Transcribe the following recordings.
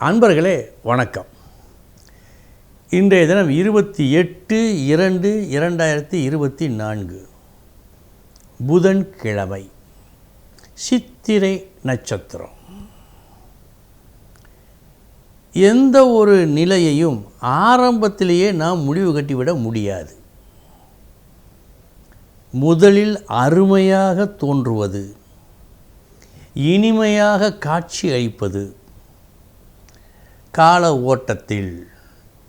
அன்பர்களே வணக்கம். இன்றைய தினம் இருபத்தி எட்டு இரண்டு இரண்டாயிரத்தி இருபத்தி நான்கு. புதன்கிழமை சித்திரை நட்சத்திரம். எந்த ஒரு நிலையையும் ஆரம்பத்திலேயே நாம் முடிவு கட்டிவிட முடியாது. முதலில் அருமையாக தோன்றுவது இனிமையாக காட்சி அளிப்பது கால ஓட்டத்தில்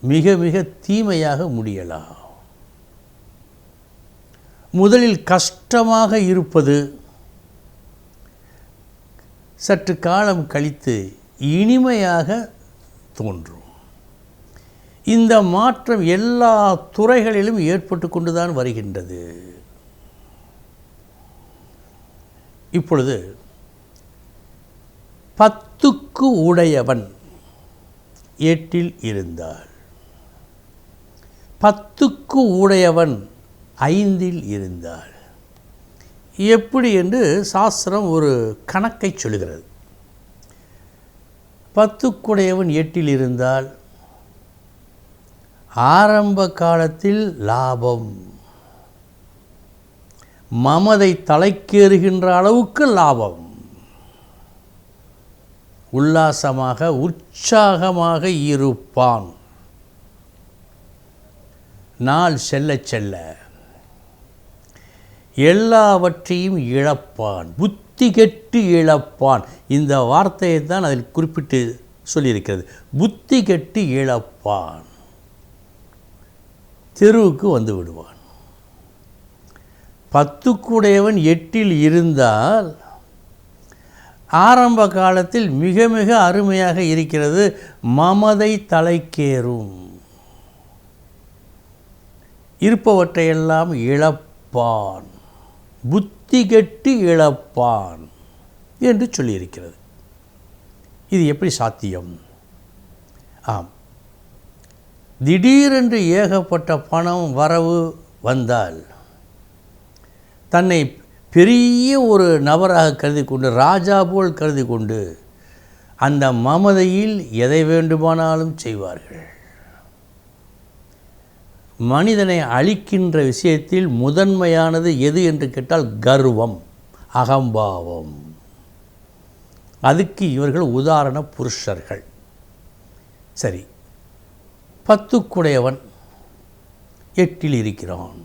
மிக மிக தீமையாக முடியலாம். முதலில் கஷ்டமாக இருப்பது சற்று காலம் கழித்து இனிமையாக தோன்றும். இந்த மாற்றம் எல்லா துறைகளிலும் ஏற்பட்டு கொண்டுதான் வருகின்றது. இப்பொழுது பத்துக்கு உடையவன் எட்டில் இருந்தாள். பத்துக்கு உடையவன் ஐந்தில் இருந்தாள். எப்படி என்று சாஸ்திரம் ஒரு கணக்கை சொல்கிறது பத்துக்குடையவன் எட்டில் இருந்தால் ஆரம்ப காலத்தில் லாபம். மமதை தலைக்கேறுகின்ற அளவுக்கு லாபம். உல்லாசமாக உற்சாகமாக இருப்பான். நாள் செல்ல செல்ல எல்லாவற்றையும் இழப்பான். புத்தி கெட்டு இழப்பான். இந்த வார்த்தையை தான் அதில் குறிப்பிட்டு சொல்லியிருக்கிறது. புத்தி கெட்டு இழப்பான். தெருவுக்கு வந்து விடுவான். பத்துக்குடையவன் எட்டில் இருந்தால் ஆரம்ப காலத்தில் மிக மிக அருமையாக இருக்கிறது மமதை தலைக்கேறும். இருப்பவற்றையெல்லாம் இழப்பான். புத்தி கெட்டு இழப்பான் என்று சொல்லியிருக்கிறது. இது எப்படி சாத்தியம்? ஆம். திடீரென்று ஏகப்பட்ட பணம் வரவு வந்தால் தன்னை பெரிய ஒரு நபராக கருதி கொண்டு ராஜா போல் கருதி கொண்டு அந்த மமதையில் எதை வேண்டுமானாலும் செய்வார்கள். மனிதனை அழிக்கின்ற விஷயத்தில் முதன்மையானது எது என்று கேட்டால் கர்வம் அகம்பாவம். அதுக்கு இவர்கள் உதாரண புருஷர்கள். சரி பத்துக்குடையவன் எட்டில் இருக்கிறான்.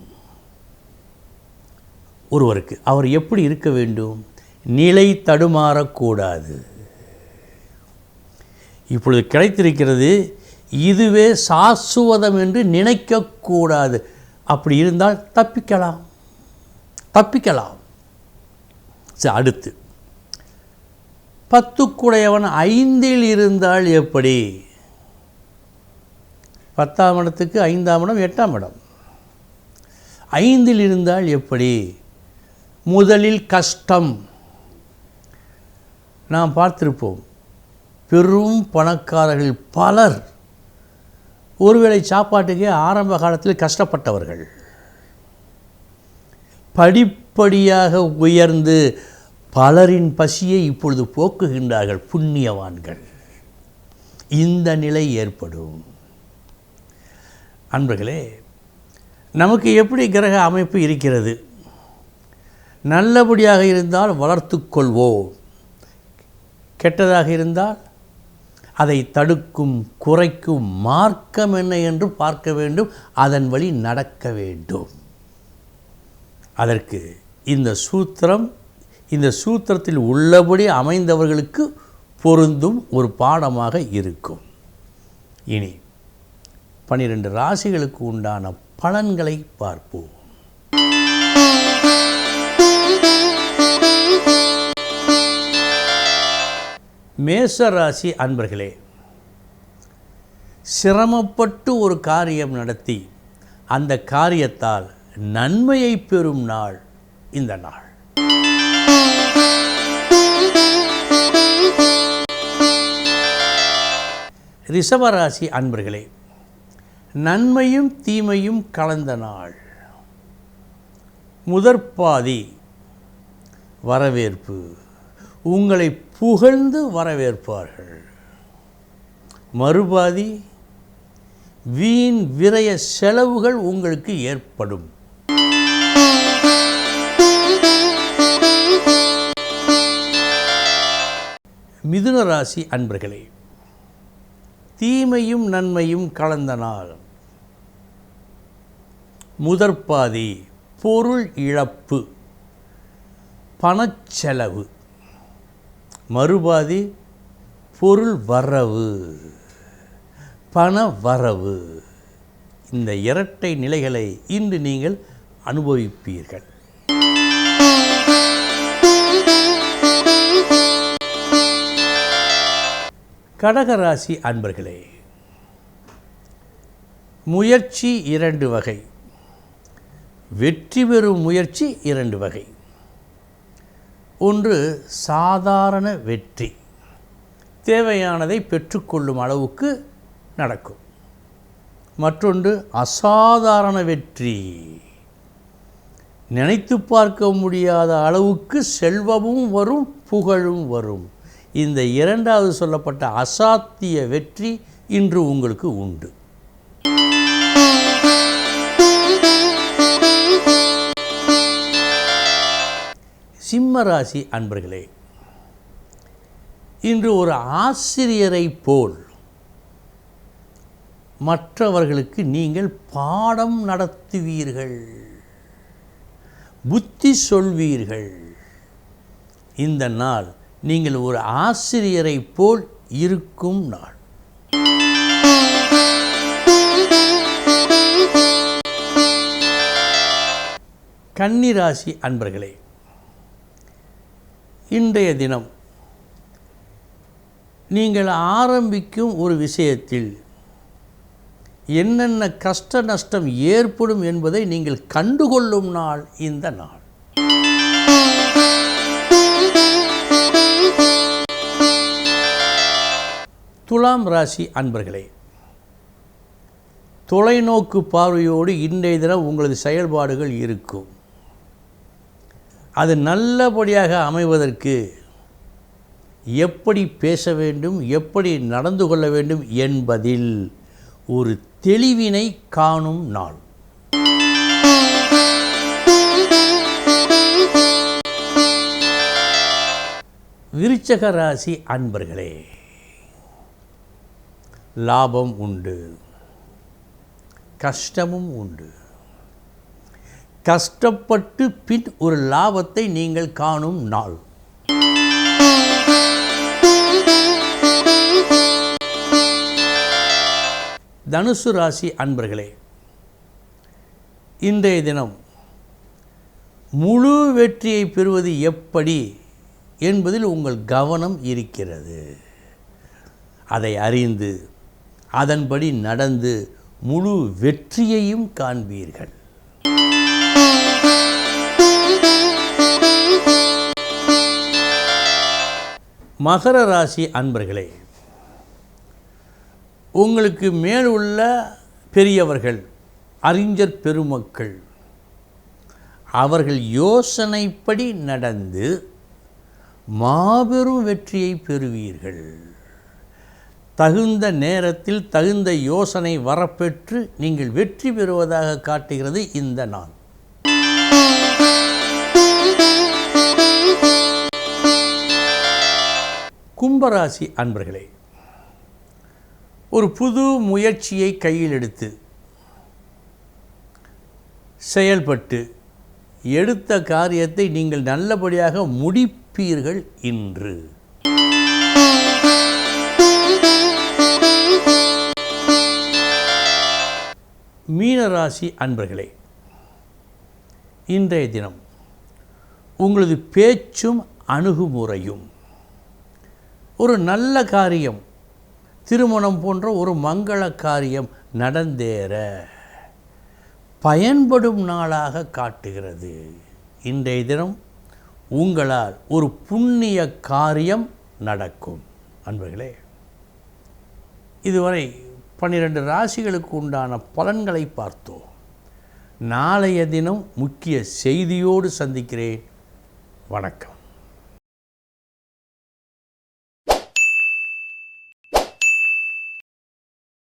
ஒருவருக்கு. அவர் எப்படி இருக்க வேண்டும்? நிலை தடுமாறக்கூடாது. இப்பொழுது கிடைத்திருக்கிறது இதுவே சாசுவதம் என்று நினைக்கக்கூடாது. அப்படி இருந்தால் தப்பிக்கலாம். தப்பிக்கலாம். சரி அடுத்து. பத்துக்குடையவன் ஐந்தில் இருந்தால் எப்படி? பத்தாம் இடத்துக்கு ஐந்தாம் இடம் எட்டாம் இடம். ஐந்தில் இருந்தால் எப்படி? முதலில் கஷ்டம். நாம் பார்த்திருப்போம். பெரும் பணக்காரர்கள் பலர் ஒருவேளை சாப்பாட்டுக்கே ஆரம்ப காலத்தில் கஷ்டப்பட்டவர்கள். படிப்படியாக உயர்ந்து பலரின் பசியை இப்பொழுது போக்குகின்றார்கள் புண்ணியவான்கள். இந்த நிலை ஏற்படும். அன்பர்களே நமக்கு எப்படி கிரக அமைப்பு இருக்கிறது? நல்லபடியாக இருந்தால் வளர்த்து கொள்வோம். கெட்டதாக இருந்தால் அதை தடுக்கும் குறைக்கும் மார்க்கம் என்ன என்று பார்க்க வேண்டும். அதன் வழி நடக்க வேண்டும். அதற்கு இந்த சூத்திரம் இந்த சூத்திரத்தில் உள்ளபடி அமைந்தவர்களுக்கு பொருந்தும் ஒரு பாடமாக இருக்கும். இனி பனிரெண்டு ராசிகளுக்கு உண்டான பலன்களை பார்ப்போம். மேசராசி அன்பர்களே சிரமப்பட்டு ஒரு காரியம் நடத்தி அந்த காரியத்தால் நன்மையை பெறும் நாள் இந்த நாள். ரிஷபராசி அன்பர்களே நன்மையும் தீமையும் கலந்த நாள். முதற்பாதி வரவேற்பு. உங்களை புகழ்ந்து வரவேற்பார்கள். மறுபாதி வீண் விரய செலவுகள் உங்களுக்கு ஏற்படும். மிதுன ராசி அன்பர்களே தீமையும் நன்மையும் கலந்த நாள். முதற்பாதி பொருள் இழப்பு பணச்செலவு மறுபாதி பொருள் வரவு பண வரவு. இந்த இரட்டை நிலைகளை இன்று நீங்கள் அனுபவிப்பீர்கள். கடகராசி அன்பர்களே முயற்சி இரண்டு வகை வெற்றி பெறும் முயற்சி இரண்டு வகை. ஒன்று சாதாரண வெற்றி. தேவையானதை பெற்றுக்கொள்ளும் அளவுக்கு நடக்கும். மற்றொன்று அசாதாரண வெற்றி. நினைத்து பார்க்க முடியாத அளவுக்கு செல்வமும் வரும் புகழும் வரும். இந்த இரண்டாவது சொல்லப்பட்ட அசாத்திய வெற்றி இன்று உங்களுக்கு உண்டு. சிம்ம ராசி அன்பர்களே இன்று ஒரு ஆசிரியரை போல் மற்றவர்களுக்கு நீங்கள் பாடம் நடத்துவீர்கள் புத்தி சொல்வீர்கள். இந்த நாள் நீங்கள் ஒரு ஆசிரியரை போல் இருக்கும் நாள். கன்னிராசி அன்பர்களே இன்றைய தினம் நீங்கள் ஆரம்பிக்கும் ஒரு விஷயத்தில் என்னென்ன கஷ்ட நஷ்டம் ஏற்படும் என்பதை நீங்கள் கண்டுகொள்ளும் நாள் இந்த நாள். துலாம் ராசி அன்பர்களே தொலைநோக்கு பார்வையோடு இன்றைய தினம் உங்களது செயல்பாடுகள் இருக்கும். அது நல்லபடியாக அமைவதற்கு எப்படி பேச வேண்டும் எப்படி நடந்து கொள்ள வேண்டும் என்பதில் ஒரு தெளிவினை காணும் நாள். விருச்சக ராசி அன்பர்களே லாபம் உண்டு கஷ்டமும் உண்டு. கஷ்டப்பட்டு பின் ஒரு லாபத்தை நீங்கள் காணும் நாள். தனுசு ராசி அன்பர்களே இன்றைய தினம் முழு வெற்றியை பெறுவது எப்படி என்பதில் உங்கள் கவனம் இருக்கிறது. அதை அறிந்து அதன்படி நடந்து முழு வெற்றியையும் காண்பீர்கள். மகர ராசி அன்பர்களே உங்களுக்கு மேல் உள்ள பெரியவர்கள் அறிஞர் பெருமக்கள் அவர்கள் யோசனைப்படி நடந்து மாபெரும் வெற்றியை பெறுவீர்கள். தகுந்த நேரத்தில் தகுந்த யோசனை வரப்பெற்று நீங்கள் வெற்றி பெறுவதாக காட்டுகிறது இந்த நாள். கும்பராசி அன்பர்களே ஒரு புது முயற்சியை கையில் எடுத்து செயல்பட்டு எடுத்த காரியத்தை நீங்கள் நல்லபடியாக முடிப்பீர்கள் இன்று. மீனராசி அன்பர்களே இன்றைய தினம் உங்களது பேச்சும் அணுகுமுறையும் ஒரு நல்ல காரியம். திருமணம் போன்ற ஒரு மங்கள காரியம் நடந்தேற. பயன்படும் நாளாக காட்டுகிறது. இன்றைய தினம் உங்களால் ஒரு புண்ணிய காரியம் நடக்கும். அன்பர்களே இதுவரை பன்னிரண்டு ராசிகளுக்கு உண்டான பலன்களை பார்த்தோம். நாளைய தினம் முக்கிய செய்தியோடு சந்திக்கிறேன். வணக்கம்.